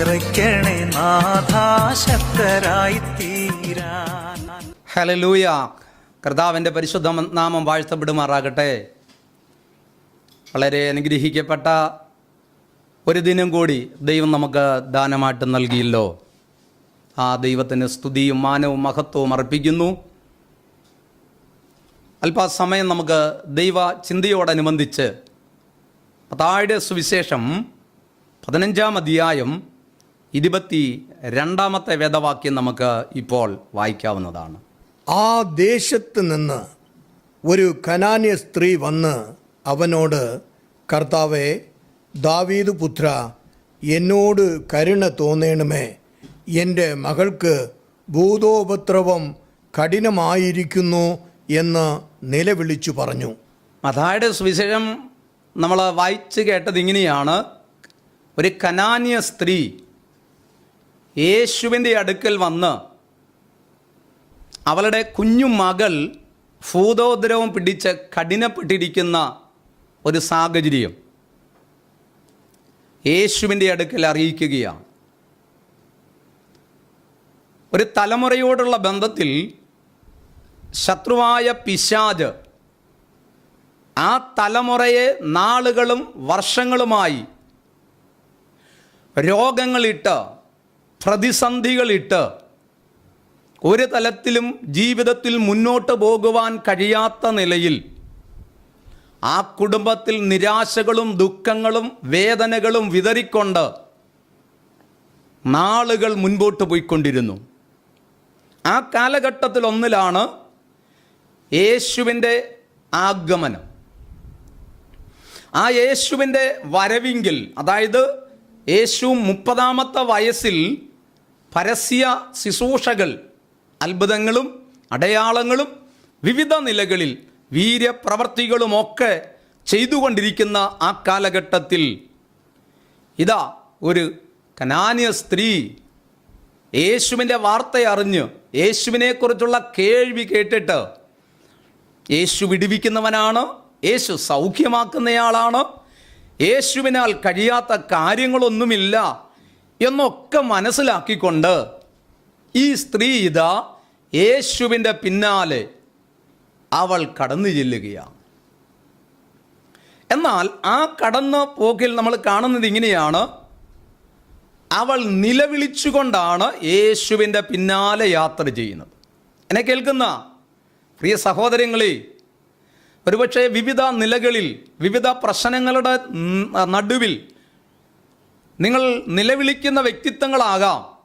നിറയ്ക്കണേ നാഥാശക്തരായി തീരാൻ ഹലലൂയ കർത്താവിന്റെ പരിശുദ്ധ നാമം വാഴ്ത്തപ്പെടുമാറാകട്ടെ. വളരെ അനുഗ്രഹിക്കപ്പെട്ട ഒരു ദിനം കൂടി ദൈവം നമുക്ക് ദാനമായിട്ട് നൽകിയല്ലോ. ആ ദൈവത്തിന് സ്തുതിയും മാനവും മഹത്വവും അർപ്പിക്കുന്നു. അല്പസമയം നമുക്ക് ദൈവ ചിന്തയോടനുബന്ധിച്ച് പതായുടെ സുവിശേഷം പതിനഞ്ചാം അധ്യായം ഇരുപത്തി രണ്ടാമത്തെ വേദവാക്യം നമുക്ക് ഇപ്പോൾ വായിക്കാവുന്നതാണ്. ആ ദേശത്ത് നിന്ന് ഒരു കനാന്യ സ്ത്രീ വന്ന് അവനോട് കർത്താവെ ദാവീദ് പുത്ര എന്നോട് കരുണ തോന്നേണമേ. എന്റെ മകൾക്ക് ഭൂതോപദ്രവം കഠിനമായിരിക്കുന്നു എന്ന് നിലവിളിച്ചു പറഞ്ഞു. മതായുടെ സുവിശേഷം നമ്മൾ വായിച്ചു കേട്ടത് ഇങ്ങനെയാണ്. ഒരു കനാന്യ സ്ത്രീ യേശുവിന്റെ അടുക്കൽ വന്ന് അവളുടെ കുഞ്ഞു മകൾ ഭൂതോദ്രവം പിടിച്ച് കഠിനപ്പെട്ടിരിക്കുന്ന ഒരു സാഹചര്യം യേശുവിന്റെ അടുക്കൽ അറിയിക്കുകയാണ്. ഒരു തലമുറയോടുള്ള ബന്ധത്തിൽ ശത്രുവായ പിശാജ് ആ തലമുറയെ നാളുകളും വർഷങ്ങളുമായി രോഗങ്ങളിട്ട് പ്രതിസന്ധികളിട്ട് ഒരു തലത്തിലും ജീവിതത്തിൽ മുന്നോട്ട് പോകുവാൻ കഴിയാത്ത നിലയിൽ ആ കുടുംബത്തിൽ നിരാശകളും ദുഃഖങ്ങളും വേദനകളും വിതറിക്കൊണ്ട് നാളുകൾ മുൻപോട്ട് പോയിക്കൊണ്ടിരുന്നു. ആ കാലഘട്ടത്തിൽ ഒന്നിലാണ് യേശുവിന്റെ ആഗമനം. ആ യേശുവിന്റെ വരവിങ്കിൽ അതായത് യേശു മുപ്പതാമത്തെ വയസ്സിൽ പരസ്യ ശുശ്രൂഷകൾ അത്ഭുതങ്ങളും അടയാളങ്ങളും വിവിധ നിലകളിൽ വീര്യപ്രവർത്തികളുമൊക്കെ ചെയ്തുകൊണ്ടിരിക്കുന്ന ആ കാലഘട്ടത്തിൽ ഇതാ ഒരു കനാന്യ സ്ത്രീ യേശുവിന്റെ വാർത്ത അറിഞ്ഞ് യേശുവിനെക്കുറിച്ചുള്ള കേൾവി കേട്ടിട്ട് യേശു വിടിവിക്കുന്നവനാണ് യേശു സൗഖ്യമാക്കുന്നയാളാണ് യേശുവിനാൽ കഴിയാത്ത കാര്യങ്ങളൊന്നുമില്ല. എന്നൊക്കെ മനസ്സിലാക്കിക്കൊണ്ട് ഈ സ്ത്രീ ഇതാ യേശുവിന്റെ പിന്നാലെ അവൾ കടന്നു ചെല്ലുകയാണ്. എന്നാൽ ആ കടന്ന പോക്കിൽ നമ്മൾ കാണുന്നത് ഇങ്ങനെയാണ്. അവൾ നിലവിളിച്ചുകൊണ്ടാണ് യേശുവിന്റെ പിന്നാലെ യാത്ര ചെയ്യുന്നത്. എന്നെ കേൾക്കുന്ന പ്രിയ സഹോദരങ്ങളെ ഒരുപക്ഷെ വിവിധ നിലകളിൽ വിവിധ പ്രശ്നങ്ങളുടെ നടുവിൽ നിങ്ങൾ നിലവിളിക്കുന്ന വ്യക്തിത്വങ്ങളാകാം.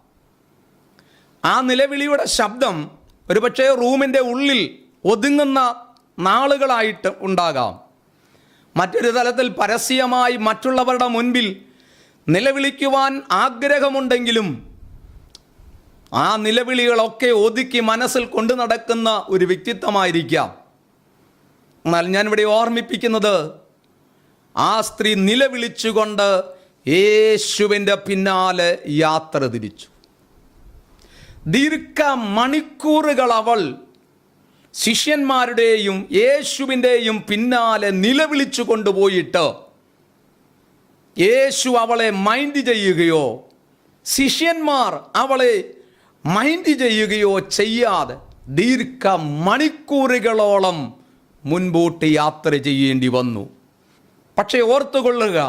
ആ നിലവിളിയുടെ ശബ്ദം ഒരുപക്ഷെ റൂമിന്റെ ഉള്ളിൽ ഒതുങ്ങുന്ന നാളുകളായിട്ട് ഉണ്ടാകാം. മറ്റൊരു തലത്തിൽ പരസ്യമായി മറ്റുള്ളവരുടെ മുൻപിൽ നിലവിളിക്കുവാൻ ആഗ്രഹമുണ്ടെങ്കിലും ആ നിലവിളികളൊക്കെ ഒതുക്കി മനസ്സിൽ കൊണ്ടു നടക്കുന്ന ഒരു വ്യക്തിത്വമായിരിക്കാം. എന്നാൽ ഞാനിവിടെ ഓർമ്മിപ്പിക്കുന്നത് ആ സ്ത്രീ നിലവിളിച്ചുകൊണ്ട് യേശുവിന്റെ പിന്നാലെ യാത്ര തിരിച്ചു. ദീർഘ മണിക്കൂറുകൾ അവൾ ശിഷ്യന്മാരുടെയും യേശുവിന്റെയും പിന്നാലെ നിലവിളിച്ചു കൊണ്ടുപോയിട്ട് യേശു അവളെ മൈൻഡ് ചെയ്യുകയോ ശിഷ്യന്മാർ അവളെ മൈൻഡ് ചെയ്യുകയോ ചെയ്യാതെ ദീർഘ മണിക്കൂറുകളോളം മുൻപോട്ട് യാത്ര ചെയ്യേണ്ടി വന്നു. പക്ഷേ ഓർത്തുകൊള്ളുക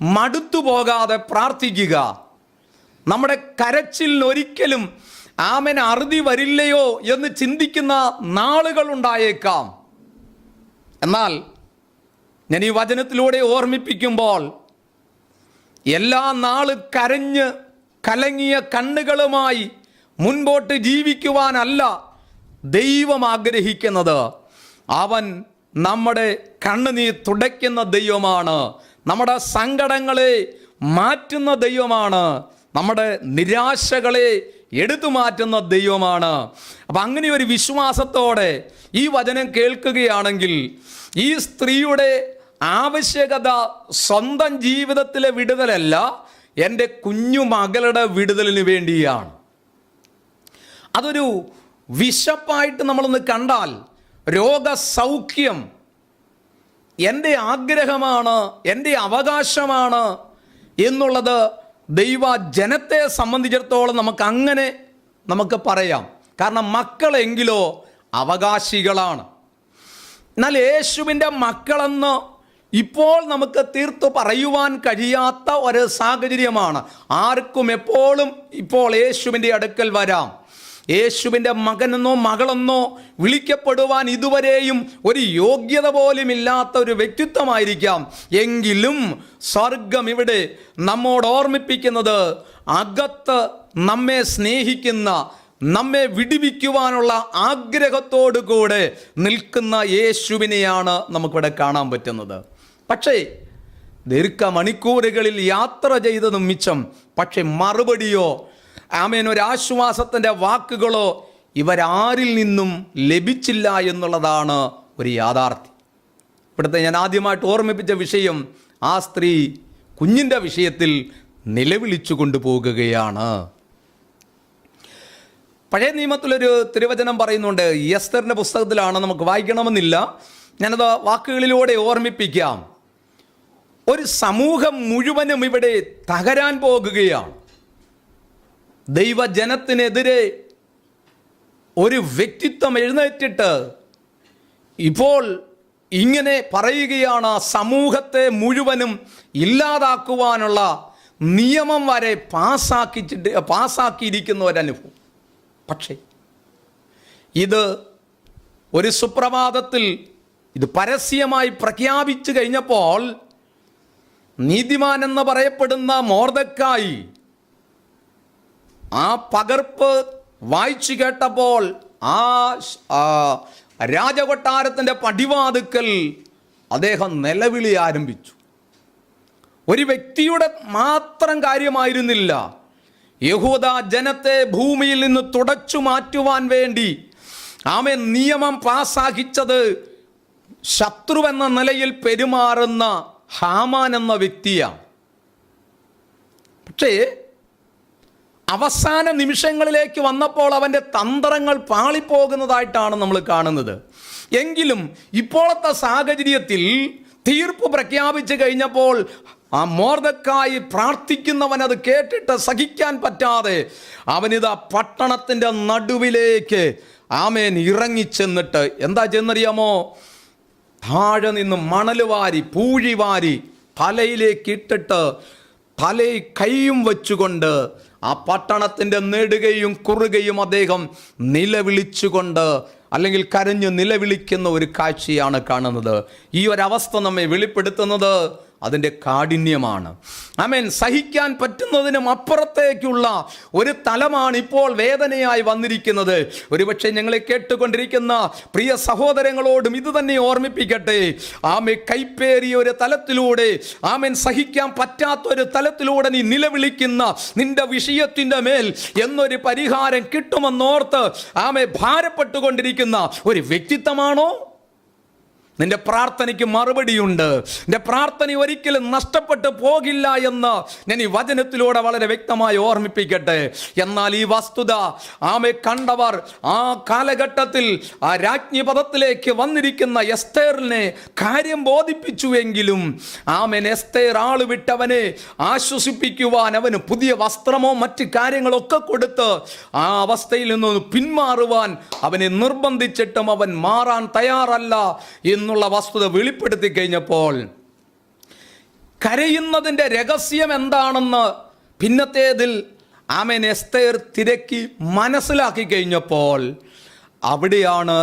മടുത്തു പോകാതെ പ്രാർത്ഥിക്കുക. നമ്മുടെ കരച്ചിൽ ഒരിക്കലും ആമൻ അറുതി വരില്ലയോ എന്ന് ചിന്തിക്കുന്ന നാളുകൾ ഉണ്ടായേക്കാം. എന്നാൽ ഞാൻ ഈ വചനത്തിലൂടെ ഓർമ്മിപ്പിക്കുമ്പോൾ എല്ലാ നാളും കരഞ്ഞ് കലങ്ങിയ കണ്ണുകളുമായി മുൻപോട്ട് ജീവിക്കുവാനല്ല ദൈവം ആഗ്രഹിക്കുന്നത്. അവൻ നമ്മുടെ കണ്ണുനീർ തുടയ്ക്കുന്ന ദൈവമാണ്. നമ്മുടെ സങ്കടങ്ങളെ മാറ്റുന്ന ദൈവമാണ്. നമ്മുടെ നിരാശകളെ എടുത്തു മാറ്റുന്ന ദൈവമാണ്. അപ്പം അങ്ങനെ ഒരു വിശ്വാസത്തോടെ ഈ വചനം കേൾക്കുകയാണെങ്കിൽ ഈ സ്ത്രീയുടെ ആവശ്യകത സ്വന്തം ജീവിതത്തിലെ വിടുതലല്ല എന്റെ കുഞ്ഞു മകളുടെ വിടുതലിന് വേണ്ടിയാണ്. അതൊരു വിശപ്പായിട്ട് നമ്മളൊന്ന് കണ്ടാൽ രോഗസൗഖ്യം എന്റെ ആഗ്രഹമാണ് എന്റെ അവകാശമാണ് എന്നുള്ളത് ദൈവ ജനത്തെ സംബന്ധിച്ചിടത്തോളം നമുക്ക് അങ്ങനെ നമുക്ക് പറയാം. കാരണം മക്കളെങ്കിലോ അവകാശികളാണ്. എന്നാൽ യേശുവിന്റെ മക്കളെന്ന് ഇപ്പോൾ നമുക്ക് തീർത്തു പറയുവാൻ കഴിയാത്ത ഒരു സാഹചര്യമാണ്. ആർക്കും എപ്പോഴും ഇപ്പോൾ യേശുവിന്റെ അടുക്കൽ വരാം. യേശുവിന്റെ മകനെന്നോ മകളെന്നോ വിളിക്കപ്പെടുവാൻ ഇതുവരെയും ഒരു യോഗ്യത പോലും ഇല്ലാത്ത ഒരു വ്യക്തിത്വമായിരിക്കാം. എങ്കിലും സ്വർഗം ഇവിടെ നമ്മോട് ഓർമ്മിപ്പിക്കുന്നത് അകത്ത് നമ്മെ സ്നേഹിക്കുന്ന നമ്മെ വിടിവിക്കുവാനുള്ള ആഗ്രഹത്തോടു കൂടെ നിൽക്കുന്ന യേശുവിനെയാണ് നമുക്കിവിടെ കാണാൻ പറ്റുന്നത്. പക്ഷേ ദീർഘ മണിക്കൂറുകളിൽ യാത്ര ചെയ്തതും മിച്ചം. പക്ഷെ മറുപടിയോ ആമേൻ. ഒരു ആശ്വാസത്തിന്റെ വാക്കുകളോ ഇവരാരിൽ നിന്നും ലഭിച്ചില്ല എന്നുള്ളതാണ് ഒരു യാഥാർത്ഥ്യം. ഇവിടുത്തെ ഞാൻ ആദ്യമായിട്ട് ഓർമ്മിപ്പിച്ച വിഷയം ആ സ്ത്രീ കുഞ്ഞിന്റെ വിഷയത്തിൽ നിലവിളിച്ചു കൊണ്ടുപോകുകയാണ്. പഴയ നിയമത്തിലൊരു തിരുവചനം പറയുന്നുണ്ട് യസ്തറിന്റെ പുസ്തകത്തിലാണ് നമുക്ക് വായിക്കണമെന്നില്ല. ഞാനത് വാക്കുകളിലൂടെ ഓർമ്മിപ്പിക്കാം. ഒരു സമൂഹം മുഴുവനും ഇവിടെ തകരാൻ പോകുകയാണ്. ദൈവജനത്തിനെതിരെ ഒരു വ്യക്തിത്വം എഴുന്നേറ്റിട്ട് ഇപ്പോൾ ഇങ്ങനെ പറയുകയാണ് സമൂഹത്തെ മുഴുവനും ഇല്ലാതാക്കുവാനുള്ള നിയമം വരെ പാസ്സാക്കിച്ചിട്ട് പാസ്സാക്കിയിരിക്കുന്ന ഒരനുഭവം പക്ഷേ ഇത് ഒരു സുപ്രഭാതത്തിൽ ഇത് പരസ്യമായി പ്രഖ്യാപിച്ചു കഴിഞ്ഞപ്പോൾ നീതിമാൻ എന്ന് പറയപ്പെടുന്ന മോർദക്കായി ആ പകർപ്പ് വായിച്ചു കേട്ടപ്പോൾ ആ രാജകൊട്ടാരത്തിന്റെ പടിവാതുക്കൽ അദ്ദേഹം നിലവിളി ആരംഭിച്ചു. ഒരു വ്യക്തിയുടെ മാത്രം കാര്യമായിരുന്നില്ല. യഹൂദ ജനത്തെ ഭൂമിയിൽ നിന്ന് തുടച്ചു മാറ്റുവാൻ വേണ്ടി ആമെ നിയമം പാസാഹിച്ചത് ശത്രുവെന്ന നിലയിൽ പെരുമാറുന്ന ഹാമാൻ എന്ന വ്യക്തിയാണ്. പക്ഷേ അവസാന നിമിഷങ്ങളിലേക്ക് വന്നപ്പോൾ അവന്റെ തന്ത്രങ്ങൾ പാളിപ്പോകുന്നതായിട്ടാണ് നമ്മൾ കാണുന്നത്. എങ്കിലും ഇപ്പോഴത്തെ സാഹചര്യത്തിൽ തീർപ്പ് പ്രഖ്യാപിച്ചു കഴിഞ്ഞപ്പോൾ ആ മോർദക്കായി പ്രാർത്ഥിക്കുന്നവൻ അത് കേട്ടിട്ട് സഹിക്കാൻ പറ്റാതെ അവനിതാ പട്ടണത്തിന്റെ നടുവിലേക്ക് ആമേൻ ഇറങ്ങിച്ചെന്നിട്ട് എന്താ ചെന്നറിയാമോ താഴെ നിന്ന് മണൽ വാരി പൂഴി വാരി തലയിലേക്ക് ഇട്ടിട്ട് തലയിൽ കൈയും വെച്ചുകൊണ്ട് ആ പട്ടണത്തിന്റെ നെടുകയും കുറുകയും അദ്ദേഹം നിലവിളിച്ചുകൊണ്ട് അല്ലെങ്കിൽ കരഞ്ഞ് നിലവിളിക്കുന്ന ഒരു കാഴ്ചയാണ് കാണുന്നത്. ഈ ഒരവസ്ഥ നമ്മെ വെളിപ്പെടുത്തുന്നത്. അതിന്റെ കാഠിന്യമാണ്. ആമേൻ. സഹിക്കാൻ പറ്റുന്നതിനും അപ്പുറത്തേക്കുള്ള ഒരു തലമാണ് ഇപ്പോൾ വേദനയായി വന്നിരിക്കുന്നത്. ഒരുപക്ഷെ ഞങ്ങളെ കേട്ടുകൊണ്ടിരിക്കുന്ന പ്രിയ സഹോദരങ്ങളോടും ഇത് തന്നെ ഓർമ്മിപ്പിക്കട്ടെ. ആമെ കൈപ്പേറിയ ഒരു തലത്തിലൂടെ ആമേൻ സഹിക്കാൻ പറ്റാത്ത ഒരു തലത്തിലൂടെ നീ നിലവിളിക്കുന്ന നിന്റെ വിഷയത്തിന്റെ മേൽ എന്നൊരു പരിഹാരം കിട്ടുമെന്നോർത്ത് ആമെ ഭാരപ്പെട്ടുകൊണ്ടിരിക്കുന്ന ഒരു വ്യക്തിത്വമാണോ? നിന്റെ പ്രാർത്ഥനയ്ക്ക് മറുപടിയുണ്ട്. നിന്റെ പ്രാർത്ഥന ഒരിക്കലും നഷ്ടപ്പെട്ടു പോകില്ല എന്ന് ഞാൻ ഈ വചനത്തിലൂടെ വളരെ വ്യക്തമായി ഓർമ്മിപ്പിക്കട്ടെ. എന്നാൽ ഈ വസ്തുത ആമെ കണ്ടവർ ആ കാലഘട്ടത്തിൽ ആ രാജ്ഞി പദത്തിലേക്ക് വന്നിരിക്കുന്ന എസ്തേറിനെ കാര്യം ബോധിപ്പിച്ചുവെങ്കിലും ആമൻ എസ്തേർ ആൾ വിട്ടവനെ ആശ്വസിപ്പിക്കുവാൻ അവന് പുതിയ വസ്ത്രമോ മറ്റ് കാര്യങ്ങളൊക്കെ കൊടുത്ത് ആ അവസ്ഥയിൽ നിന്ന് പിന്മാറുവാൻ അവനെ നിർബന്ധിച്ചിട്ടും അവൻ മാറാൻ തയ്യാറല്ല എന്നുള്ള വസ്തുത വെളിപ്പെടുത്തി കഴിഞ്ഞപ്പോൾ കരയുന്നതിന്റെ രഹസ്യം എന്താണെന്ന് പിന്നത്തേതിൽ ആമേൻ എസ്തേർ തിരക്കി മനസ്സിലാക്കി കഴിഞ്ഞപ്പോൾ അവിടെയാണ്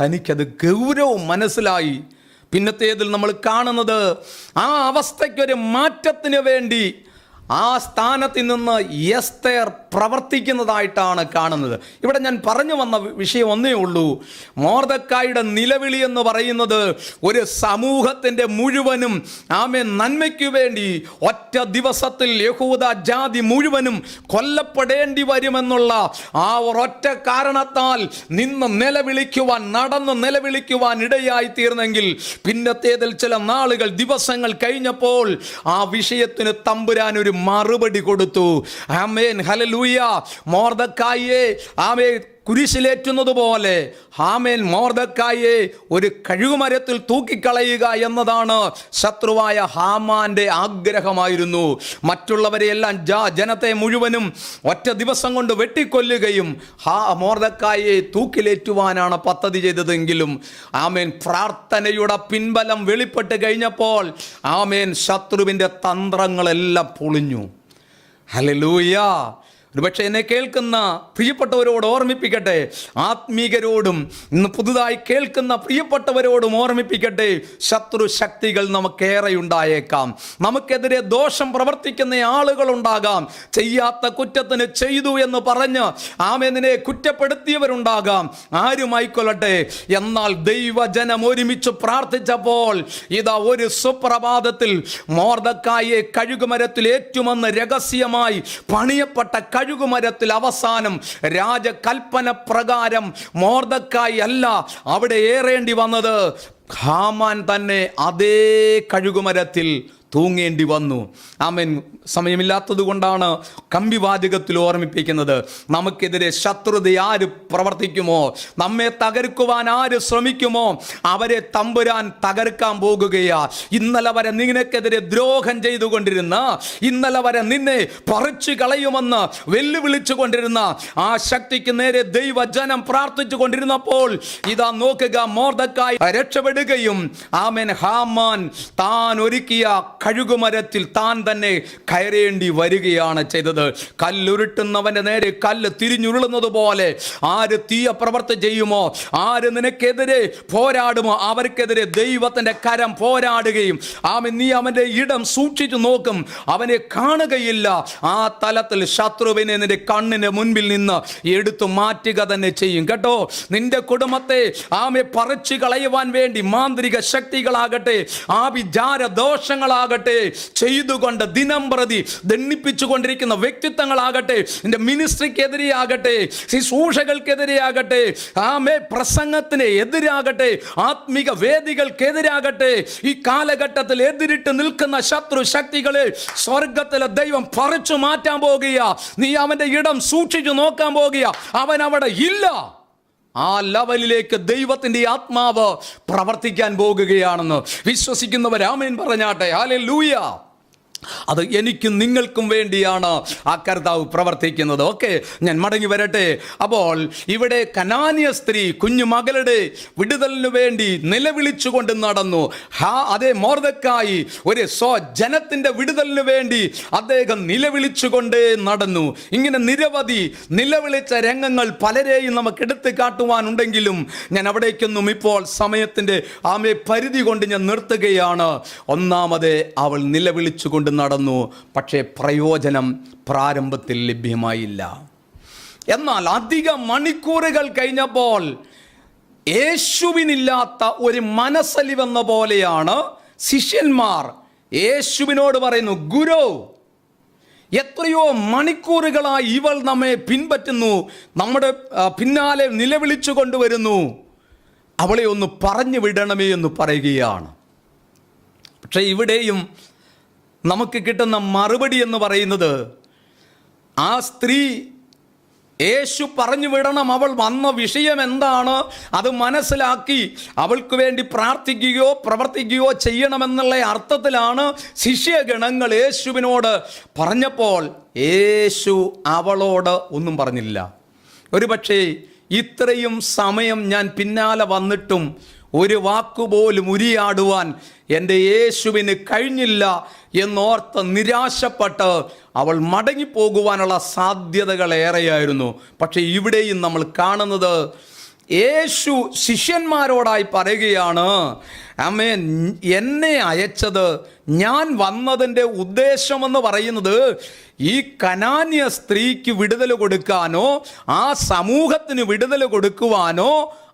തനിക്കത് ഗൗരവം മനസ്സിലായി. പിന്നത്തേതിൽ നമ്മൾ കാണുന്നത് ആ അവസ്ഥയ്ക്കൊരു മാറ്റത്തിന് വേണ്ടി ആ സ്ഥാനത്തിൽ നിന്ന് എസ്തേർ പ്രവർത്തിക്കുന്നതായിട്ടാണ് കാണുന്നത്. ഇവിടെ ഞാൻ പറഞ്ഞു വന്ന വിഷയം ഒന്നേ ഉള്ളൂ. മോർദക്കായുടെ നിലവിളി എന്ന് പറയുന്നത് ഒരു സമൂഹത്തിന്റെ മുഴുവനും ആമെ നന്മയ്ക്കു വേണ്ടി ഒറ്റ ദിവസത്തിൽ യഹൂദ ജാതി മുഴുവനും കൊല്ലപ്പെടേണ്ടി വരുമെന്നുള്ള ആ ഒരൊറ്റ കാരണത്താൽ നിന്ന് നിലവിളിക്കുവാൻ നടന്ന് നിലവിളിക്കുവാൻ ഇടയായി തീർന്നെങ്കിൽ പിന്നത്തേതിൽ ചില നാളുകൾ ദിവസങ്ങൾ കഴിഞ്ഞപ്പോൾ ആ വിഷയത്തിന് തമ്പുരാൻ ഒരു മറുപടി കൊടുത്തു. ആമേൻ മോർദക്കായെ ആമേ കുരിശിലേറ്റുന്നത് പോലെ ഹാമേൻ മോർദക്കായെ ഒരു കഴുകുമരത്തിൽ തൂക്കിക്കളയുക എന്നതാണ് ശത്രുവായ ഹാമാന്റെ ആഗ്രഹമായിരുന്നു. മറ്റുള്ളവരെയെല്ലാം ജാ ജനത്തെ മുഴുവനും ഒറ്റ ദിവസം കൊണ്ട് വെട്ടിക്കൊല്ലുകയും ഹാ മോർദക്കായെ തൂക്കിലേറ്റുവാനാണ് പദ്ധതി ചെയ്തതെങ്കിലും ആമേൻ പ്രാർത്ഥനയുടെ പിൻബലം വെളിപ്പെട്ട് കഴിഞ്ഞപ്പോൾ ആമേൻ ശത്രുവിന്റെ തന്ത്രങ്ങളെല്ലാം പൊളിഞ്ഞു. ഹലലൂയ ഒരുപക്ഷെ എന്നെ കേൾക്കുന്ന പ്രിയപ്പെട്ടവരോട് ഓർമ്മിപ്പിക്കട്ടെ. ആത്മീകരോടും ഇന്ന് പുതുതായി കേൾക്കുന്ന പ്രിയപ്പെട്ടവരോടും ഓർമ്മിപ്പിക്കട്ടെ. ശത്രു ശക്തികൾ നമുക്കേറെ ഉണ്ടായേക്കാം നമുക്കെതിരെ ദോഷം പ്രവർത്തിക്കുന്ന ആളുകൾ ഉണ്ടാകാം ചെയ്യാത്ത കുറ്റത്തിന് ചെയ്തു എന്ന് പറഞ്ഞ് ആമേനെ കുറ്റപ്പെടുത്തിയവരുണ്ടാകാം. ആരുമായിക്കൊള്ളട്ടെ? എന്നാൽ ദൈവജനം ഒരുമിച്ച് പ്രാർത്ഥിച്ചപ്പോൾ ഇതാ ഒരു സുപ്രഭാതത്തിൽ മോർദക്കായെ കഴുകുമരത്തിൽ ഏറ്റുമെന്ന് രഹസ്യമായി പണിയപ്പെട്ട കഴുകുമരത്തിൽ അവസാനം രാജകൽപ്പന പ്രകാരം മോർദക്കായി അല്ല അവിടെ ഏറേണ്ടി വന്നത് ഹാമാൻ തന്നെ അതേ കഴുകുമരത്തിൽ തൂങ്ങേണ്ടി വന്നു. ആമൻ. സമയമില്ലാത്തത് കൊണ്ടാണ് കമ്പിവാചകത്തിൽ ഓർമ്മിപ്പിക്കുന്നത്. നമുക്കെതിരെ ശത്രുത ആര് പ്രവർത്തിക്കുമോ? നമ്മെ തകർക്കുവാൻ ആര് ശ്രമിക്കുമോ? അവരെ തമ്പുരാൻ തകർക്കാൻ പോകുകയാ. ഇന്നലെ വരെ നിനക്കെതിരെ ദ്രോഹം ചെയ്തുകൊണ്ടിരുന്ന ഇന്നലെ വരെ നിന്നെ പറിച്ചു കളയുമെന്ന് വെല്ലുവിളിച്ചു കൊണ്ടിരുന്ന ആ ശക്തിക്ക് നേരെ ദൈവജനം പ്രാർത്ഥിച്ചു കൊണ്ടിരുന്നപ്പോൾ ഇതാ നോക്കുക മോർദക്കായി രക്ഷപ്പെടുകയും ആമൻ ഹാമാൻ താൻ ഒരുക്കിയ കഴുകുമരത്തിൽ താൻ തന്നെ കയറേണ്ടി വരികയാണ് ചെയ്തത്. കല്ലുരുട്ടുന്നവന്റെ നേരെ കല്ല് തിരിഞ്ഞുരുളുന്നത് പോലെ ആര് തീയ പ്രവർത്തി ചെയ്യുമോ? ആര് നിനക്കെതിരെ പോരാടുമോ? അവർക്കെതിരെ ദൈവത്തിന്റെ കരം പോരാടുകയും ആമൻ നീ അവന്റെ ഇടം സൂക്ഷിച്ചു നോക്കും. അവനെ കാണുകയില്ല. ആ തലത്തിൽ ശത്രുവിനെ നിന്റെ കണ്ണിന് മുൻപിൽ നിന്ന് എടുത്തു മാറ്റുക തന്നെ ചെയ്യും. കേട്ടോ? നിന്റെ കുടുംബത്തെ ആമെ പറിച്ചു കളയുവാൻ വേണ്ടി മാന്ത്രിക ശക്തികളാകട്ടെ ആ ആഭിചാര ദോഷങ്ങളാകട്ടെ ചെയ്തുകൊണ്ട് ദിനം പ്രതി ദണ്ണിപ്പിച്ചുകൊണ്ടിരിക്കുന്ന വ്യക്തിത്വങ്ങളാകട്ടെ നിന്റെ മിനിസ്ട്രിക്കെതിരെയാകട്ടെ ശുശ്രൂഷകൾക്കെതിരെയാകട്ടെ ആമേ പ്രസംഗത്തിന് എതിരാകട്ടെ ആത്മിക വേദികൾക്കെതിരാകട്ടെ ഈ കാലഘട്ടത്തിൽ എതിരിട്ട് നിൽക്കുന്ന ശത്രു ശക്തികളെ സ്വർഗത്തിലെ ദൈവം പറിച്ചു മാറ്റാൻ പോകുക നീ അവന്റെ ഇടം സൂക്ഷിച്ചു നോക്കാൻ പോകുക അവൻ അവിടെ ഇല്ല. ആ ലെവലിലേക്ക് ദൈവത്തിന്റെ ആത്മാവ് പ്രവർത്തിക്കാൻ പോകുകയാണെന്ന് വിശ്വസിക്കുന്നവർ ആമേൻ പറഞ്ഞാട്ടെ. ഹാലെ ലൂയ അത് എനിക്കും നിങ്ങൾക്കും വേണ്ടിയാണ് ആ കർത്താവ് പ്രവർത്തിക്കുന്നത്. ഓക്കെ ഞാൻ മടങ്ങി വരട്ടെ. അപ്പോൾ ഇവിടെ കനാനിയ സ്ത്രീ കുഞ്ഞു മകളുടെ വിടുതലിനു വേണ്ടി നിലവിളിച്ചുകൊണ്ട് നടന്നു. ഹാ അതേ മോർദക്കായി ഒരു സ്വ ജനത്തിന്റെ വിടുതലിനു വേണ്ടി അദ്ദേഹം നിലവിളിച്ചുകൊണ്ട് നടന്നു. ഇങ്ങനെ നിരവധി നിലവിളിച്ച രംഗങ്ങൾ പലരെയും നമുക്ക് എടുത്തു കാട്ടുവാനുണ്ടെങ്കിലും ഞാൻ അവിടേക്കൊന്നും ഇപ്പോൾ സമയത്തിന്റെ ആമയെ പരിധി കൊണ്ട് ഞാൻ നിർത്തുകയാണ്. ഒന്നാമത് അവൾ നിലവിളിച്ചുകൊണ്ട് നടന്നു. പക്ഷേ പ്രയോജനം പ്രാരംഭത്തിൽ ലഭ്യമായില്ല. എന്നാൽ അധിക മണിക്കൂറുകൾ കഴിഞ്ഞപ്പോൾ യേശുവിനില്ലാത്ത ഒരു മനസ്സലിവെന്ന പോലെയാണ് ശിഷ്യന്മാർ യേശുവിനോട് പറയുന്നു ഗുരു എത്രയോ മണിക്കൂറുകളായി ഇവൾ നമ്മെ പിൻപറ്റുന്നു നമ്മുടെ പിന്നാലെ നിലവിളിച്ചു കൊണ്ടുവരുന്നു. അവളെ ഒന്ന് പറഞ്ഞു വിടണമേ എന്ന് പറയുകയാണ്. പക്ഷേ ഇവിടെയും നമുക്ക് കിട്ടുന്ന മറുപടി എന്ന് പറയുന്നത് ആ സ്ത്രീ യേശു പറഞ്ഞു വിടണം അവൾ വന്ന വിഷയം എന്താണ്? അത് മനസ്സിലാക്കി അവൾക്ക് വേണ്ടി പ്രാർത്ഥിക്കുകയോ പ്രവർത്തിക്കുകയോ ചെയ്യണമെന്നുള്ള അർത്ഥത്തിലാണ് ശിഷ്യഗണങ്ങൾ യേശുവിനോട് പറഞ്ഞപ്പോൾ യേശു അവളോട് ഒന്നും പറഞ്ഞില്ല. ഒരുപക്ഷേ ഇത്രയും സമയം ഞാൻ പിന്നാലെ വന്നിട്ടും ഒരു വാക്കുപോലും ഉരിയാടുവാൻ എന്റെ യേശുവിന് കഴിഞ്ഞില്ല എന്നോർത്ത് നിരാശപ്പെട്ട് അവൾ മടങ്ങിപ്പോകുവാനുള്ള സാധ്യതകൾ ഏറെയായിരുന്നു. പക്ഷെ ഇവിടെയും നമ്മൾ കാണുന്നത് യേശു ശിഷ്യന്മാരോടായി പറയുകയാണ് അമ്മേ എന്നെ അയച്ചത് ഞാൻ വന്നതിന്റെ ഉദ്ദേശമെന്ന് പറയുന്നത് ഈ കനാന്യ സ്ത്രീക്ക് വിടുതൽ കൊടുക്കാനോ ആ സമൂഹത്തിന് വിടുതൽ കൊടുക്കുവാനോ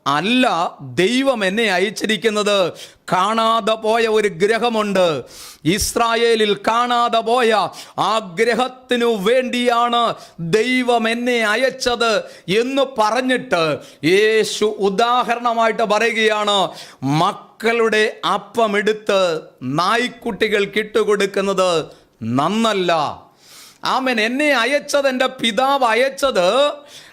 അല്ല ദൈവം എന്നെ അയച്ചിരിക്കുന്നത് കാണാതെ പോയ ഒരു ഗ്രഹമുണ്ട്. ഇസ്രായേലിൽ കാണാതെ പോയ ആ ഗ്രഹത്തിനു വേണ്ടിയാണ് ദൈവം എന്നെ അയച്ചത് എന്ന് പറഞ്ഞിട്ട് യേശു ഉദാഹരണമായിട്ട് പറയുകയാണ് മക്കളുടെ അപ്പമെടുത്ത് നായ്ക്കുട്ടികൾക്ക് ഇട്ടുകൊടുക്കുന്നത് നന്നല്ല. ആമൻ എന്നെ അയച്ചത് എന്റെ പിതാവ് അയച്ചത്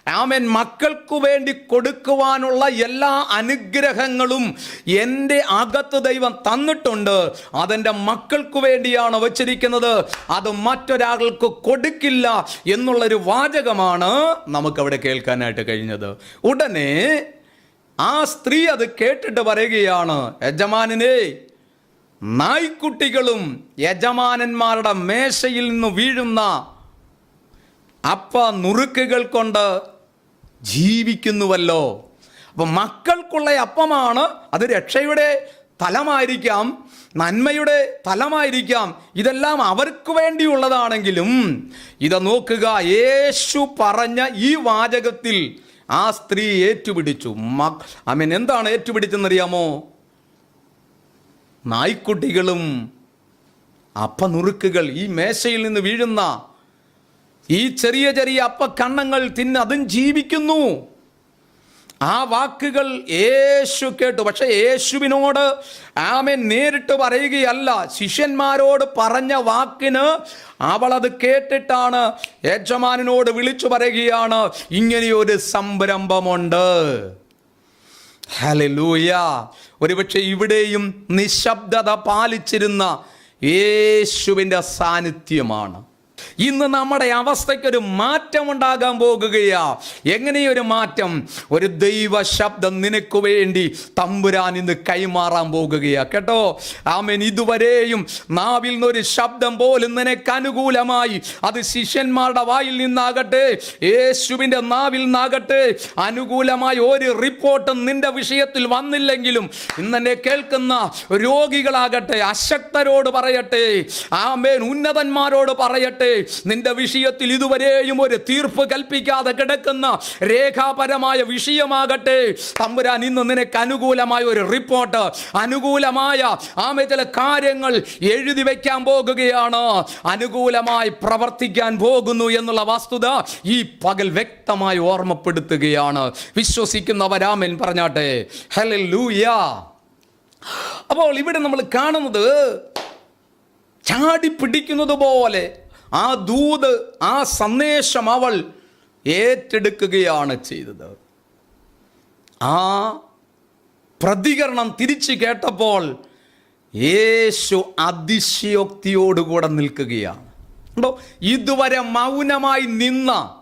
ആമൻ മക്കൾക്കു വേണ്ടി കൊടുക്കുവാനുള്ള എല്ലാ അനുഗ്രഹങ്ങളും എന്റെ അകത്ത് ദൈവം തന്നിട്ടുണ്ട്. അതെന്റെ മക്കൾക്കു വേണ്ടിയാണ് വച്ചിരിക്കുന്നത്. അത് മറ്റൊരാൾക്ക് കൊടുക്കില്ല എന്നുള്ളൊരു വാചകമാണ് നമുക്കവിടെ കേൾക്കാനായിട്ട് കഴിഞ്ഞത്. ഉടനെ ആ സ്ത്രീ അത് കേട്ടിട്ട് പറയുകയാണ് യജമാനെ നായ്ക്കുട്ടികളും യജമാനന്മാരുടെ മേശയിൽ നിന്ന് വീഴുന്ന അപ്പ നുറുക്കുകൾ കൊണ്ട് ജീവിക്കുന്നുവല്ലോ. അപ്പൊ മക്കൾക്കുള്ള അപ്പമാണ് അത് രക്ഷയുടെ തലമായിരിക്കാം നന്മയുടെ തലമായിരിക്കാം. ഇതെല്ലാം അവർക്ക് വേണ്ടിയുള്ളതാണെങ്കിലും ഇത് നോക്കുക യേശു പറഞ്ഞ ഈ വാചകത്തിൽ ആ സ്ത്രീ ഏറ്റുപിടിച്ചു. മക് മീൻ എന്താണ് ഏറ്റുപിടിച്ചെന്നറിയാമോ? നായ്ക്കുട്ടികളും അപ്പനുറുക്കുകൾ ഈ മേശയിൽ നിന്ന് വീഴുന്ന ഈ ചെറിയ ചെറിയ അപ്പക്കണ്ണങ്ങൾ തിന്ന് അതും ജീവിക്കുന്നു. ആ വാക്കുകൾ യേശു കേട്ടു. പക്ഷെ യേശുവിനോട് ആമൻ നേരിട്ട് പറയുകയല്ല. ശിഷ്യന്മാരോട് പറഞ്ഞ വാക്കിന് അവളത് കേട്ടിട്ടാണ് യജമാനോട് വിളിച്ചു പറയുകയാണ്. ഇങ്ങനെയൊരു സംരംഭമുണ്ട്. ഹലലൂയ ഒരുപക്ഷെ ഇവിടെയും നിശബ്ദത പാലിച്ചിരുന്ന യേശുവിന്റെ സാന്നിധ്യമാണ്. ഇന്ന് നമ്മുടെ അവസ്ഥയ്ക്കൊരു മാറ്റം ഉണ്ടാകാൻ പോകുകയാ. എങ്ങനെയൊരു മാറ്റം? ഒരു ദൈവ ശബ്ദം നിനക്ക് വേണ്ടി തമ്പുരാൻ ഇന്ന് കൈമാറാൻ പോകുകയാ. കേട്ടോ? ആമേൻ. ഇതുവരെയും നാവിൽ നിന്നൊരു ശബ്ദം പോലും നിനക്ക് അനുകൂലമായി. അത് ശിഷ്യന്മാരുടെ വായിൽ നിന്നാകട്ടെ യേശുവിന്റെ നാവിൽ നിന്നാകട്ടെ അനുകൂലമായ ഒരു റിപ്പോർട്ടും നിന്റെ വിഷയത്തിൽ വന്നില്ലെങ്കിലും ഇന്നെ കേൾക്കുന്ന രോഗികളാകട്ടെ അശക്തരോട് പറയട്ടെ ആമേൻ ഉന്നതന്മാരോട് പറയട്ടെ നിന്റെ വിഷയത്തിൽ ഇതുവരെയും ഒരു തീർപ്പ് കൽപ്പിക്കാതെ കിടക്കുന്ന രേഖാപരമായ വിഷയമാകട്ടെ. തമ്പുരാൻ ഇന്ന് നിനക്ക് അനുകൂലമായ ഒരു റിപ്പോർട്ട് അനുകൂലമായ ആമേ ചില കാര്യങ്ങൾ എഴുതി വയ്ക്കാൻ പോകുകയാണ്. അനുകൂലമായി പ്രവർത്തിക്കാൻ പോകുന്നു എന്നുള്ള വസ്തുത ഈ പകൽ വ്യക്തമായി ഓർമ്മപ്പെടുത്തുകയാണ്. വിശ്വസിക്കുന്നവരാമൻ പറഞ്ഞാട്ടെ. ഹല്ലേലൂയ. അപ്പോൾ ഇവിടെ നമ്മൾ കാണുന്നത് ചാടി പിടിക്കുന്നത് പോലെ ആ ദൂത് ആ സന്ദേശം അവൾ ഏറ്റെടുക്കുകയാണ് ചെയ്തത്. ആ പ്രതികരണം തിരിച്ചു കേട്ടപ്പോൾ യേശു അതിശയോക്തിയോടുകൂടെ നിൽക്കുകയാണ്. ഇതുവരെ മൗനമായി നിന്ന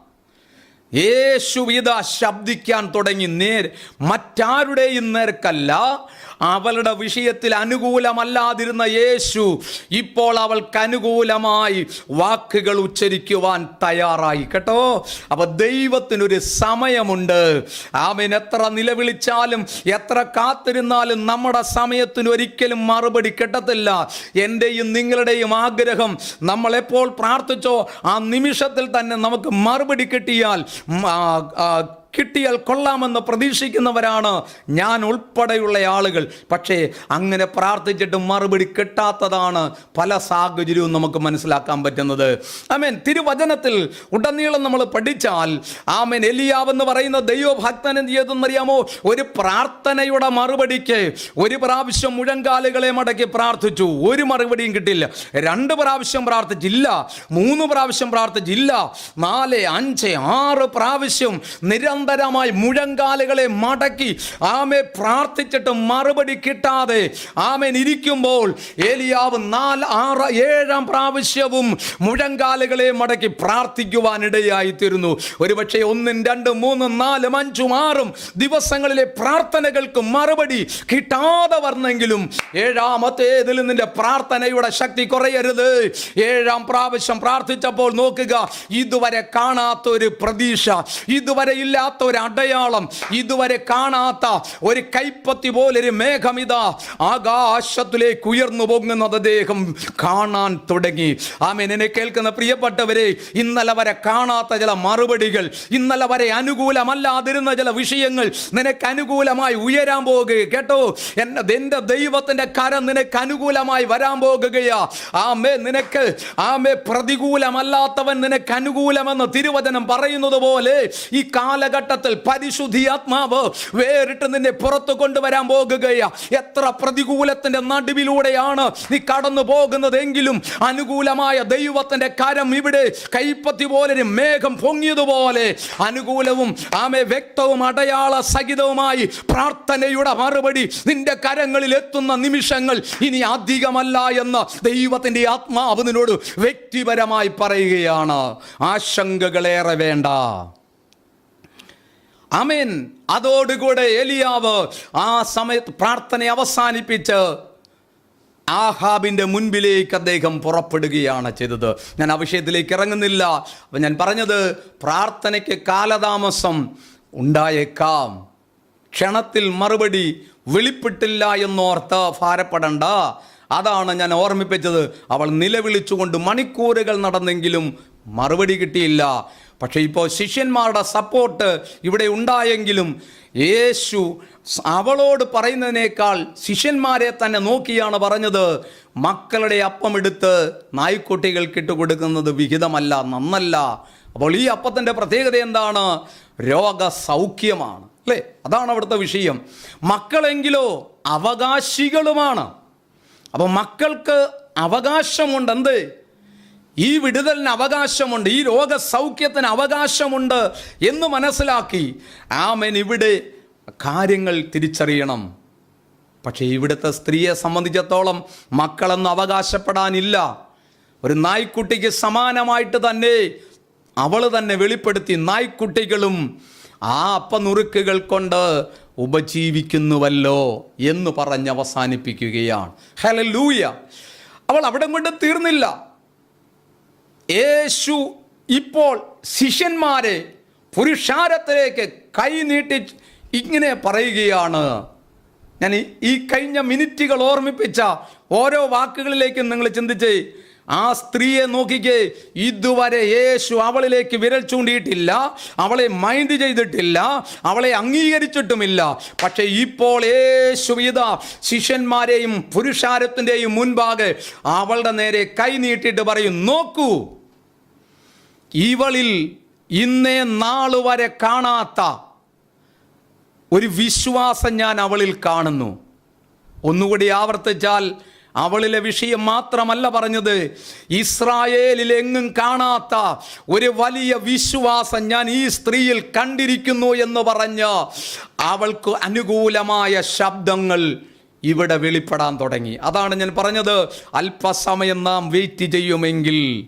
യേശു ഇതാ ശബ്ദിക്കാൻ തുടങ്ങി. നേർ മറ്റാരുടെയും നേർക്കല്ല. അവളുടെ വിഷയത്തിൽ അനുകൂലമല്ലാതിരുന്ന യേശു ഇപ്പോൾ അവൾക്ക് അനുകൂലമായി വാക്കുകൾ ഉച്ചരിക്കുവാൻ തയ്യാറായി. കേട്ടോ? അപ്പൊ ദൈവത്തിനൊരു സമയമുണ്ട്. ആമൻ. എത്ര നിലവിളിച്ചാലും എത്ര കാത്തിരുന്നാലും നമ്മുടെ സമയത്തിന് ഒരിക്കലും മറുപടി കിട്ടത്തില്ല. എന്റെയും നിങ്ങളുടെയും ആഗ്രഹം നമ്മൾ എപ്പോൾ പ്രാർത്ഥിച്ചോ ആ നിമിഷത്തിൽ തന്നെ നമുക്ക് മറുപടി കിട്ടിയാൽ äh, äh, കിട്ടിയാൽ കൊള്ളാമെന്ന് പ്രതീക്ഷിക്കുന്നവരാണ് ഞാൻ ഉൾപ്പെടെയുള്ള ആളുകൾ. പക്ഷേ അങ്ങനെ പ്രാർത്ഥിച്ചിട്ട് മറുപടി കിട്ടാത്തതാണ് പല സാഹചര്യവും നമുക്ക് മനസ്സിലാക്കാൻ പറ്റുന്നത്. ആമേൻ. തിരുവചനത്തിൽ ഉടനീളം നമ്മൾ പഠിച്ചാൽ ആമേൻ എലിയാവ് എന്ന് പറയുന്ന ദൈവഭക്തൻ എന്ത് ചെയ്തെന്നറിയാമോ ഒരു പ്രാർത്ഥനയുടെ മറുപടിക്ക് ഒരു പ്രാവശ്യം മുഴങ്കാലുകളെ മടക്കി പ്രാർത്ഥിച്ചു. ഒരു മറുപടിയും കിട്ടില്ല രണ്ട് പ്രാവശ്യം പ്രാർത്ഥിച്ചില്ല. മൂന്ന് പ്രാവശ്യം പ്രാർത്ഥിച്ചില്ല. നാല് അഞ്ച് ആറ് പ്രാവശ്യം നിര നിരന്തരമായി മുഴങ്കാലുകളെ മടക്കി ആമെ പ്രാർത്ഥിച്ചിട്ട് മറുപടി കിട്ടാതെ ആമേൻ ഇരിക്കുമ്പോൾ ഏലിയാവ് നാല് ആറ് ഏഴാം പ്രാവശ്യവും മുഴങ്കാലുകളെ മടക്കി പ്രാർത്ഥിക്കുവാനിടയായി തീരുന്നു ഒരുപക്ഷെ ഒന്നും രണ്ടും മൂന്നും നാലും അഞ്ചും ആറും ദിവസങ്ങളിലെ പ്രാർത്ഥനകൾക്ക് മറുപടി കിട്ടാതെ വന്നെങ്കിലും ഏഴാമത്തേതിൽ നിന്റെ പ്രാർത്ഥനയുടെ ശക്തി കുറയരുത്. ഏഴാം പ്രാവശ്യം പ്രാർത്ഥിച്ചപ്പോൾ നോക്കുക ഇതുവരെ കാണാത്ത ഒരു പ്രതീക്ഷ ഇതുവരെ ഇല്ലാത്ത ഒരു അടയാളം ഇതുവരെ കാണാത്ത ഒരു കൈപ്പത്തി പോലൊരു മേഘമിതാ ആകാശത്തിലേക്ക് ഉയർന്നു പൊങ്ങുന്നത് അദ്ദേഹം കാണാൻ തുടങ്ങി. ആമേൻ. എന്നെ കേൾക്കുന്ന പ്രിയപ്പെട്ടവരെ ഇന്നലെ വരെ കാണാത്ത ചില മറുപടികൾ ഇന്നലെ വരെ അനുകൂലമല്ലാതിരുന്ന ചില വിഷയങ്ങൾ നിനക്ക് അനുകൂലമായി ഉയരാൻ പോകുക. കേട്ടോ എന്നെ എന്റെ ദൈവത്തിന്റെ കരം നിനക്ക് അനുകൂലമായി വരാൻ പോകുകയാ. ആമേ നിനക്ക് ആമേ പ്രതികൂലമല്ലാത്തവൻ നിനക്ക് അനുകൂലമെന്ന് തിരുവചനം പറയുന്നത് പോലെ ഈ കാലഘട്ടത്തിൽ പരിശുദ്ധി ആത്മാവ് വേറിട്ട് നിന്നെ പുറത്തു കൊണ്ടുവരാൻ പോകുകയാ. എത്ര പ്രതികൂലത്തിന്റെ നടുവിലൂടെയാണ് നീ കടന്നു പോകുന്നതെങ്കിലും അനുകൂലമായ ദൈവത്തിന്റെ കരം ഇവിടെ കൈപ്പത്തി പോലെ മേഘം പൊങ്ങിയതുപോലെ അനുകൂലവും ആമെ വ്യക്തവും അടയാള സഹിതവുമായി പ്രാർത്ഥനയുടെ മറുപടി നിന്റെ കരങ്ങളിൽ എത്തുന്ന നിമിഷങ്ങൾ ഇനി അധികമല്ല എന്ന് ദൈവത്തിന്റെ ആത്മാവ് നിന്നോട് വ്യക്തിപരമായി പറയുകയാണ്. ആശങ്കകളേറെ വേണ്ട. അമേൻ അതോടുകൂടെ എലിയാവ് ആ സമയത്ത് പ്രാർത്ഥന അവസാനിപ്പിച്ച് ആഹാബിന്റെ മുൻപിലേക്ക് അദ്ദേഹം പുറപ്പെടുകയാണ് ചെയ്തത്. ഞാൻ ആ വിഷയത്തിലേക്ക് ഇറങ്ങുന്നില്ല. അപ്പം ഞാൻ പറഞ്ഞത് പ്രാർത്ഥനയ്ക്ക് കാലതാമസം ഉണ്ടായേക്കാം. ക്ഷണത്തിൽ മറുപടി വെളിപ്പെട്ടില്ല എന്നോർത്ത് ഭാരപ്പെടണ്ട. അതാണ് ഞാൻ ഓർമ്മിപ്പിച്ചത്. അവൾ നിലവിളിച്ചുകൊണ്ട് മണിക്കൂറുകൾ നടന്നെങ്കിലും മറുപടി കിട്ടിയില്ല. പക്ഷേ ഇപ്പോൾ ശിഷ്യന്മാരുടെ സപ്പോർട്ട് ഇവിടെ ഉണ്ടായെങ്കിലും യേശു അവളോട് പറയുന്നതിനേക്കാൾ ശിഷ്യന്മാരെ തന്നെ നോക്കിയാണ് പറഞ്ഞത്. മക്കളുടെ അപ്പം എടുത്ത് നായ്ക്കുട്ടികൾക്ക് ഇട്ട് കൊടുക്കുന്നത് വിഹിതമല്ല നന്നല്ല. അപ്പോൾ ഈ അപ്പത്തിന്റെ പ്രത്യേകത എന്താണ്? രോഗസൗഖ്യമാണ് അല്ലേ? അതാണ് അവിടുത്തെ വിഷയം. മക്കളെങ്കിലോ അവകാശികളുമാണ്. അപ്പോൾ മക്കൾക്ക് അവകാശമുണ്ട് എന്ത് ഈ വിടുതലിന് അവകാശമുണ്ട് ഈ രോഗസൗഖ്യത്തിന് അവകാശമുണ്ട് എന്ന് മനസ്സിലാക്കി ആമൻ ഇവിടെ കാര്യങ്ങൾ തിരിച്ചറിയണം. പക്ഷേ ഇവിടുത്തെ സ്ത്രീയെ സംബന്ധിച്ചിടത്തോളം മക്കളൊന്നും അവകാശപ്പെടാനില്ല. ഒരു നായ്ക്കുട്ടിക്ക് സമാനമായിട്ട് തന്നെ അവൾ തന്നെ വെളിപ്പെടുത്തി നായ്ക്കുട്ടികളും ആ അപ്പനുറുക്കുകൾ കൊണ്ട് ഉപജീവിക്കുന്നുവല്ലോ എന്ന് പറഞ്ഞ് അവസാനിപ്പിക്കുകയാണ്. ഹലലൂയ അവൾ അവിടെ കൊണ്ട് തീർന്നില്ല. യേശു ഇപ്പോൾ ശിഷ്യന്മാരെ പുരുഷാരത്തിലേക്ക് കൈ നീട്ടി ഇങ്ങനെ പറയുകയാണ്. ഞാൻ ഈ- കഴിഞ്ഞ മിനിറ്റുകൾ ഓർമ്മിപ്പിച്ച ഓരോ വാക്കുകളിലേക്കും നിങ്ങൾ ചിന്തിച്ചേ ആ സ്ത്രീയെ നോക്കിക്കേ ഇതുവരെ യേശു അവളിലേക്ക് വിരൽ ചൂണ്ടിയിട്ടില്ല അവളെ മൈൻഡ് ചെയ്തിട്ടില്ല അവളെ അംഗീകരിച്ചിട്ടുമില്ല. പക്ഷേ ഇപ്പോൾ യേശു ഇതാ ശിഷ്യന്മാരെയും പുരുഷാരത്തിന്റെയും മുൻപാകെ അവളുടെ നേരെ കൈ നീട്ടിയിട്ട് പറയും നോക്കൂ ഇവളിൽ ഇന്നേ നാൾ വരെ കാണാത്ത ഒരു വിശ്വാസം ഞാൻ അവളിൽ കാണുന്നു. ഒന്നുകൂടി ആവർത്തിച്ചാൽ അവളിലെ വിഷയം മാത്രമല്ല പറഞ്ഞത് ഇസ്രായേലിൽ എങ്ങും കാണാത്ത ഒരു വലിയ വിശ്വാസം ഞാൻ ഈ സ്ത്രീയിൽ കണ്ടിരിക്കുന്നു എന്ന് പറഞ്ഞ് അവൾക്ക് അനുകൂലമായ ശബ്ദങ്ങൾ ഇവിടെ വെളിപ്പെടാൻ തുടങ്ങി. അതാണ് ഞാൻ പറഞ്ഞത്. അല്പസമയം നാം വെയിറ്റ് ചെയ്യുമെങ്കിൽ.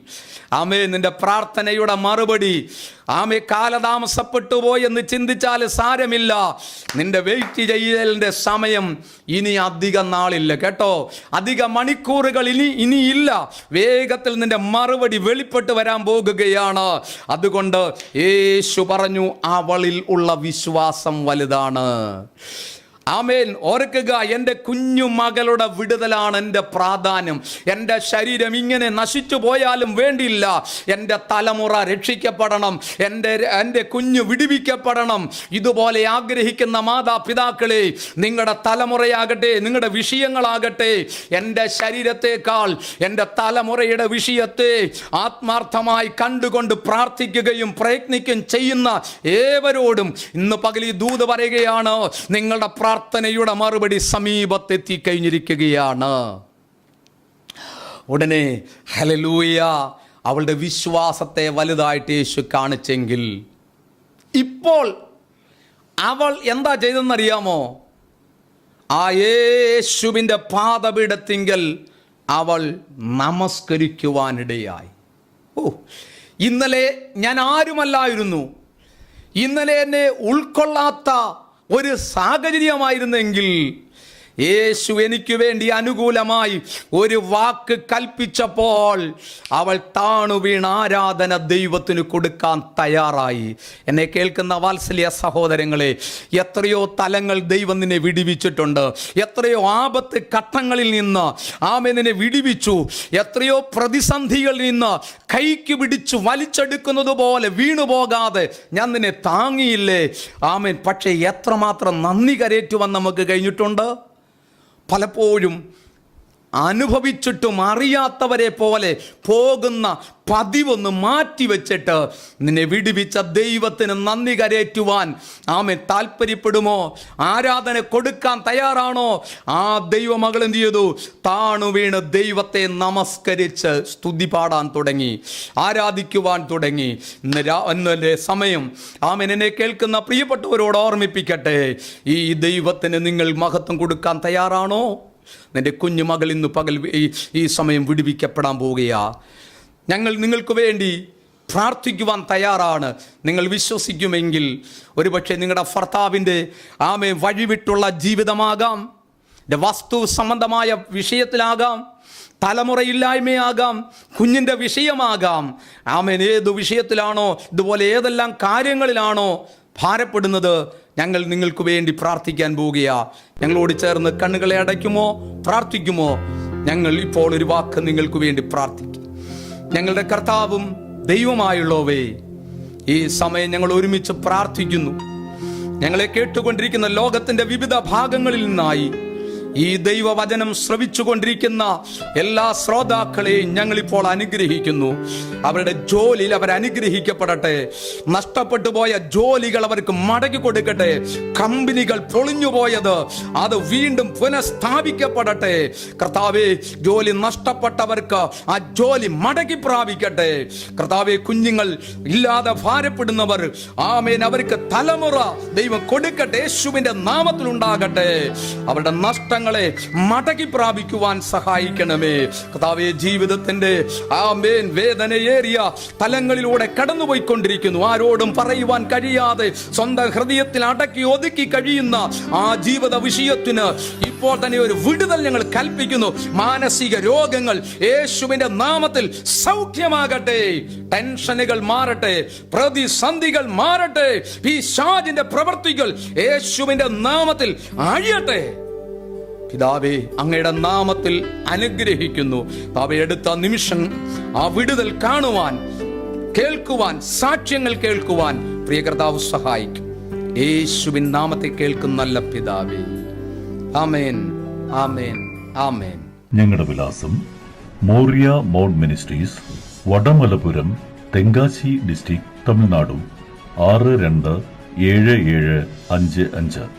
ആമേ നിന്റെ പ്രാർത്ഥനയുടെ മറുപടി. ആമേ കാലതാമസപ്പെട്ടു പോയെന്ന് ചിന്തിച്ചാൽ സാരമില്ല. നിന്റെ വെയിറ്റ് ചെയ്യലിന്റെ സമയം ഇനി അധികം നാളില്ല. കേട്ടോ? അധിക മണിക്കൂറുകൾ ഇനി ഇനിയില്ല. വേഗത്തിൽ നിന്റെ മറുപടി വെളിപ്പെട്ട് വരാൻ പോകുകയാണ്. അതുകൊണ്ട് യേശു പറഞ്ഞു അവളിൽ ഉള്ള വിശ്വാസം വലുതാണ്. ആമേൻ. ഓർക്കുക എന്റെ കുഞ്ഞു മകളുടെ വിടുതലാണ് എന്റെ പ്രാധാന്യം. എന്റെ ശരീരം ഇങ്ങനെ നശിച്ചു പോയാലും വേണ്ടിയില്ല. എന്റെ തലമുറ രക്ഷിക്കപ്പെടണം. എന്റെ എന്റെ കുഞ്ഞു വിടിവിക്കപ്പെടണം. ഇതുപോലെ ആഗ്രഹിക്കുന്ന മാതാപിതാക്കളെ നിങ്ങളുടെ തലമുറയാകട്ടെ നിങ്ങളുടെ വിഷയങ്ങളാകട്ടെ എന്റെ ശരീരത്തെക്കാൾ എന്റെ തലമുറയുടെ വിഷയത്തെ ആത്മാർത്ഥമായി കണ്ടുകൊണ്ട് പ്രാർത്ഥിക്കുകയും പ്രയത്നിക്കുകയും ചെയ്യുന്ന ഏവരോടും ഇന്ന് പകലി ദൂത് പറയുകയാണ് നിങ്ങളുടെ പ്രാർത്ഥനയുടെ മറുപടി സമീപത്തെത്തി കഴിഞ്ഞിരിക്കുകയാണ്. ഉടനെ ഹലലൂയ അവളുടെ വിശ്വാസത്തെ വലുതായിട്ട് യേശു കാണിച്ചെങ്കിൽ ഇപ്പോൾ അവൾ എന്താ ചെയ്തെന്നറിയാമോ ആ യേശുവിന്റെ പാതപീഠത്തിങ്കൽ അവൾ നമസ്കരിക്കുവാനിടയായി. ഓ ഇന്നലെ ഞാൻ ആരുമല്ലായിരുന്നു? ഇന്നലെ എന്നെ ഉൾക്കൊള്ളാത്ത ഒരു സാഹചര്യമായിരുന്നെങ്കിൽ യേശു എനിക്ക് വേണ്ടി അനുകൂലമായി ഒരു വാക്ക് കൽപ്പിച്ചപ്പോൾ അവൾ താണു വീണ ആരാധന ദൈവത്തിന് കൊടുക്കാൻ തയ്യാറായി. എന്നെ കേൾക്കുന്ന വാത്സല്യ സഹോദരങ്ങളെ എത്രയോ തലങ്ങൾ ദൈവം നിന്നെ വിടിവിച്ചിട്ടുണ്ട്. എത്രയോ ആപത്ത് ഘട്ടങ്ങളിൽ നിന്ന് ആമേനെ വിടിവിച്ചു. എത്രയോ പ്രതിസന്ധികളിൽ നിന്ന് കൈക്ക് പിടിച്ചു വലിച്ചെടുക്കുന്നത് പോലെ വീണു പോകാതെ ഞാൻ നിന്നെ താങ്ങിയില്ലേ? ആമേൻ. പക്ഷേ എത്രമാത്രം നന്ദി കരേറ്റുവാൻ നമുക്ക് കഴിഞ്ഞിട്ടുണ്ട്? പലപ്പോഴും അനുഭവിച്ചിട്ടും അറിയാത്തവരെ പോലെ പോകുന്ന പതിവൊന്ന് മാറ്റിവെച്ചിട്ട് നിന്നെ വിടുവിച്ച ദൈവത്തിന് നന്ദി കരേറ്റുവാൻ ആമെ താല്പര്യപ്പെടുമോ ആരാധന കൊടുക്കാൻ തയ്യാറാണോ? ആ ദൈവമകൾ എന്ത് ചെയ്തു? താണു വീണ് ദൈവത്തെ നമസ്കരിച്ച് സ്തുതി പാടാൻ തുടങ്ങി ആരാധിക്കുവാൻ തുടങ്ങി. ഇന്ന് സമയം ആമൻ എന്നെ കേൾക്കുന്ന പ്രിയപ്പെട്ടവരോട് ഓർമ്മിപ്പിക്കട്ടെ ഈ ദൈവത്തിന് നിങ്ങൾ മഹത്വം കൊടുക്കാൻ തയ്യാറാണോ? നിന്റെ കുഞ്ഞുമകൾ ഇന്ന് പകൽ ഈ സമയം വിടുവിക്കപ്പെടാൻ പോവുകയാ. ഞങ്ങൾ നിങ്ങൾക്ക് വേണ്ടി പ്രാർത്ഥിക്കുവാൻ തയ്യാറാണ്. നിങ്ങൾ വിശ്വസിക്കുമെങ്കിൽ ഒരുപക്ഷെ നിങ്ങളുടെ ഭർത്താവിന്റെ ആമെ വഴിവിട്ടുള്ള ജീവിതമാകാം. വസ്തു സംബന്ധമായ വിഷയത്തിലാകാം. തലമുറയില്ലായ്മയാകാം. കുഞ്ഞിന്റെ വിഷയമാകാം. ആമേൻ ഏത് വിഷയത്തിലാണോ ഇതുപോലെ ഏതെല്ലാം കാര്യങ്ങളിലാണോ ഭാരപ്പെടുന്നത് ഞങ്ങൾ നിങ്ങൾക്ക് വേണ്ടി പ്രാർത്ഥിക്കാൻ പോവുകയാ. ഞങ്ങളോട് ചേർന്ന് കണ്ണുകളെ അടയ്ക്കുമോ? പ്രാർത്ഥിക്കുമോ? ഞങ്ങൾ ഇപ്പോൾ ഒരു വാക്ക് നിങ്ങൾക്ക് വേണ്ടി പ്രാർത്ഥിക്കും. ഞങ്ങളുടെ കർത്താവും ദൈവമായുള്ളവേ ഈ സമയം ഞങ്ങൾ ഒരുമിച്ച് പ്രാർത്ഥിക്കുന്നു. ഞങ്ങളെ കേട്ടുകൊണ്ടിരിക്കുന്ന ലോകത്തിന്റെ വിവിധ ഭാഗങ്ങളിൽ നിന്നായി ഈ ദൈവവചനം ശ്രവിച്ചുകൊണ്ടിരിക്കുന്ന എല്ലാ ശ്രോതാക്കളെയും ഞങ്ങളിപ്പോൾ അനുഗ്രഹിക്കുന്നു. അവരുടെ ജോലിയിൽ അവർ അനുഗ്രഹിക്കപ്പെടട്ടെ. നഷ്ടപ്പെട്ടു പോയ ജോലികൾ അവർക്ക് മടക്കി കൊടുക്കട്ടെ. കമ്പനികൾ പൊളിഞ്ഞു പോയത് അത് വീണ്ടും പുനഃസ്ഥാപിക്കപ്പെടട്ടെ. കർത്താവെ ജോലി നഷ്ടപ്പെട്ടവർക്ക് ആ ജോലി മടക്കി പ്രാപിക്കട്ടെ. കർത്താവെ കുഞ്ഞുങ്ങൾ ഇല്ലാതെ ഭാരപ്പെടുന്നവർ ആമേൻ. അവർക്ക് തലമുറ ദൈവം കൊടുക്കട്ടെ. യേശുവിന്റെ നാമത്തിൽ ഉണ്ടാകട്ടെ അവരുടെ നഷ്ടങ്ങളെ മടക്കി പ്രാപിക്കുവാൻ സഹായിക്കണമേ. കർത്താവെ ജീവിതത്തിന്റെ ആ മേൻ വേദനയേറിയ തലങ്ങളിലൂടെ കടന്നുപോയിക്കൊണ്ടിരിക്കുന്നു. ആരോടും പറയുവാൻ കഴിയാതെ സ്വന്തം ഹൃദയത്തിൽ അടക്കി ഒതുക്കി കഴിയുന്ന ആ ജീവിത വിഷയത്തിന് ഇപ്പോൾ തന്നെ ഒരു വിടുതൽ ഞങ്ങൾ കൽപ്പിക്കുന്നു. മാനസിക രോഗങ്ങൾ യേശുവിന്റെ നാമത്തിൽ സൗഖ്യമാകട്ടെ. ടെൻഷനുകൾ മാറട്ടെ. പ്രതിസന്ധികൾ മാറട്ടെ. ഈ ഷാജിന്റെ പ്രവർത്തികൾ യേശുവിന്റെ നാമത്തിൽ അഴിയട്ടെ. പിതാവേ അങ്ങയുടെ നാമത്തിൽ അനുഗ്രഹിക്കുന്നു. താവെ എടുത്ത നിമിഷം ആ വിടുതൽ കാണുവാൻ കേൾക്കുവാൻ സാക്ഷ്യങ്ങൾ കേൾക്കുവാൻ പ്രിയ കർത്താവ് സഹായിക്കും. യേശുവിൻ നാമത്തെ കേൾക്കുന്ന നല്ല പിതാവേ. ആമേൻ ആമേൻ ആമേൻ. ഞങ്ങളുടെ വിലാസം Moriah Mount Ministries Vadamalapuram Tenkasi district Tamil Nadu ആറ് രണ്ട് ഏഴ് ഏഴ് അഞ്ച് അഞ്ച്.